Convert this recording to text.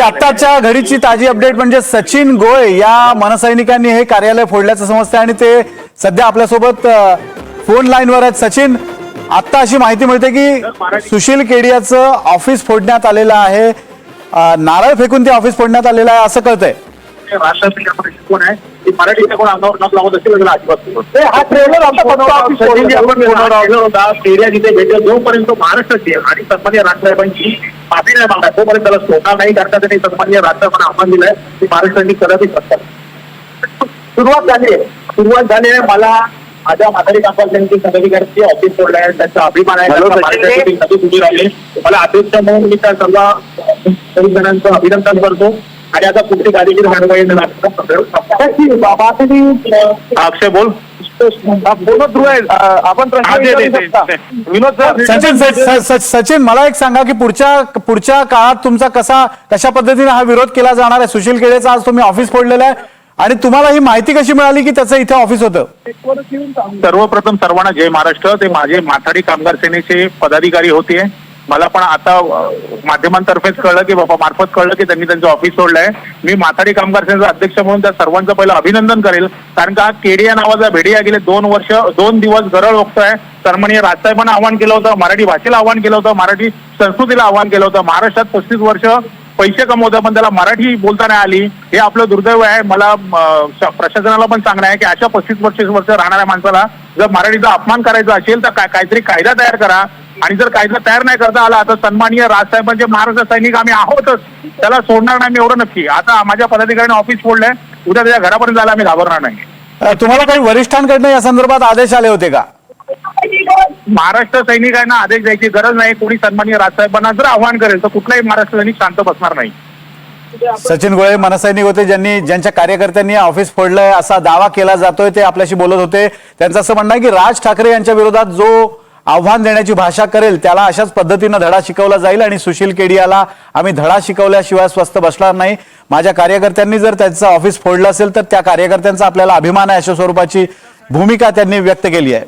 म्हणजे आत्ताच्या घडीची ताजी अपडेट म्हणजे सचिन गोळे या मनसैनिकांनी हे कार्यालय फोडल्याचं समजतं आणि ते सध्या आपल्यासोबत फोन लाईनवर आहेत. सचिन आत्ता अशी माहिती मिळते की सुशील केडियाचं ऑफिस फोडण्यात आलेलं आहे. नारळ फेकून ते ऑफिस फोडण्यात आलेलं आहे असं कळतंय. राष्ट्रातील आपण कोण आहे ती मराठीच्या कोण अंगावर नाव लावत असेल त्याला अजिबात नाही. ट्रेलर आमचा फक्त office सचिनजी, आपण फोडला. फोनवर लावला होता एरिया जिथे भेटेल जोपर्यंत महाराष्ट्राची आहे आणि सन्मान्य राजसाहेबांची माफी नाही मागणार तोपर्यंत त्याला सोडणार नाही करता त्यांनी सन्मान्य राजसाहेबांना आव्हान दिलंय की महाराष्ट्रांनी कदाचित करतात सुरुवात झाली आहे. सुरुवात झाली आहे. मला माझ्या म्हातारी कामगारांची पदाधिकाऱ्यांची ऑफिस सोडलं आहे त्यांचा अभिमान आहे मला अध्यक्ष म्हणून मी त्या सर्व जणांचं अभिनंदन करतो. आणि आता पुढची काळजी अक्षय बोल. बोलत ध्रुव आहे. अं, आपण हा. विनोद सर सचिन सचिन मला एक सांगा की पुढच्या पुढच्या काळात तुमचा कसा कशा पद्धतीने हा विरोध केला जाणार आहे? सुशील केळेचं आज तुम्ही ऑफिस फोडलेलं आहे आणि तुम्हाला ही माहिती कशी मिळाली की त्याचं इथे ऑफिस होतं? सर्वप्रथम सर्वांना जय महाराष्ट्र. ते माझे माथाडी कामगार सेनेचे पदाधिकारी होते. मला पण आता माध्यमांतर्फेच कळलं की बाबा मार्फत कळलं की त्यांनी त्यांचं ऑफिस सोडलंय. मी माथाडी कामगार संघाचा अध्यक्ष म्हणून त्या सर्वांचं पहिलं अभिनंदन करेल. कारण का केडिया नावाचा भेडिया गेले दोन वर्ष दोन दिवस गरळ ओकतोय सन्माननीय राजसाहेबांना आव्हान केलं होतं मराठी भाषेला आव्हान केलं होतं मराठी संस्कृतीला आव्हान केलं होतं. महाराष्ट्रात पस्तीस वर्ष पैसे कमवता पण त्याला मराठी बोलता नाही आली. हे आपलं दुर्दैव आहे. मला प्रशासनाला पण सांगणं आहे की अशा पस्तीस वर्ष वर्ष राहणाऱ्या माणसाला जर मराठीचा अपमान करायचा असेल तर काहीतरी कायदा तयार करा. आणि जर कायदा तयार नाही करता आला तर सन्माननीय राजसाहेबांचे महाराष्ट्र सैनिक आम्ही आहोतच. त्याला सोडणार नाही मी एवढं नक्की. आता माझ्या पदाधिकाऱ्यांनी ऑफिस फोडलंय. उद्या त्याच्या घरापर्यंत जायला आम्ही घाबरणार नाही. तुम्हाला काही वरिष्ठांकडनं या संदर्भात आदेश आले होते का? महाराष्ट्र सैनिकांना आदेश द्यायची गरज नाही. कोणी सन्माननीय राजसाहेबांना जर आव्हान करेल तर कुठलाही महाराष्ट्र सैनिक शांत बसणार नाही. सचिन गोळे मनसैनिक होते ज्यांनी ज्यांच्या कार्यकर्त्यांनी ऑफिस फोडलंय असा दावा केला जातोय ते आपल्याशी बोलत होते. त्यांचं असं म्हणणं आहे की राज ठाकरे यांच्या विरोधात जो आव्हान देण्याची भाषा करेल त्याला अशाच पद्धतीनं धडा शिकवला जाईल आणि सुशील केडियाला आम्ही धडा शिकवल्याशिवाय स्वस्त बसणार नाही. माझ्या कार्यकर्त्यांनी जर त्यांचं ऑफिस फोडलं असेल तर त्या कार्यकर्त्यांचा आपल्याला अभिमान आहे अशा स्वरूपाची भूमिका त्यांनी व्यक्त केली आहे.